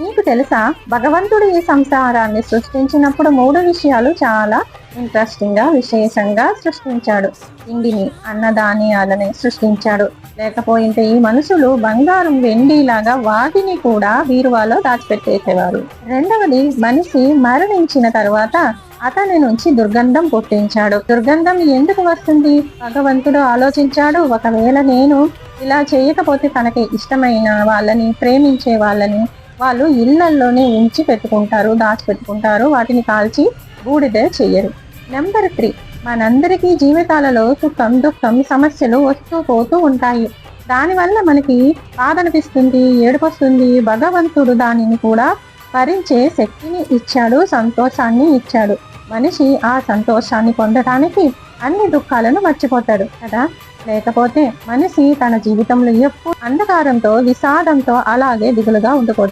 నీకు తెలుసా? భగవంతుడు ఈ సంసారాన్ని సృష్టించినప్పుడు మూడు విషయాలు చాలా ఇంట్రెస్టింగ్గా విశేషంగా సృష్టించాడు. తిండిని అన్నదానియాలని సృష్టించాడు. లేకపోయింటే ఈ మనుషులు బంగారం వెండిలాగా వాటిని కూడా బీరువాలో దాచిపెట్టేసేవారు. రెండవది మనిషి మరణించిన తర్వాత అతని నుంచి దుర్గంధం పుట్టించాడు. దుర్గంధం ఎందుకు వస్తుంది? భగవంతుడు ఆలోచించాడు ఒకవేళ నేను ఇలా చేయకపోతే తనకి ఇష్టమైన వాళ్ళని ప్రేమించే వాళ్ళని వాళ్ళు ఇళ్ళల్లోనే ఉంచి పెట్టుకుంటారు దాచిపెట్టుకుంటారు వాటిని కాల్చి బూడిద చెయ్యరు నెంబర్ త్రీ మనందరికీ జీవితాలలో సుఖం దుఃఖం సమస్యలు వస్తూ పోతూ ఉంటాయి. దానివల్ల మనకి బాధ అనిపిస్తుంది ఏడుపొస్తుంది. భగవంతుడు దానిని కూడా భరించే శక్తిని ఇచ్చాడు సంతోషాన్ని ఇచ్చాడు. మనిషి ఆ సంతోషాన్ని పొందడానికి అన్ని దుఃఖాలను మర్చిపోతాడు కదా? లేకపోతే మనిషి తన జీవితంలో ఎప్పుడు అంధకారంతో విషాదంతో అలాగే దిగులుగా ఉండకూడదు.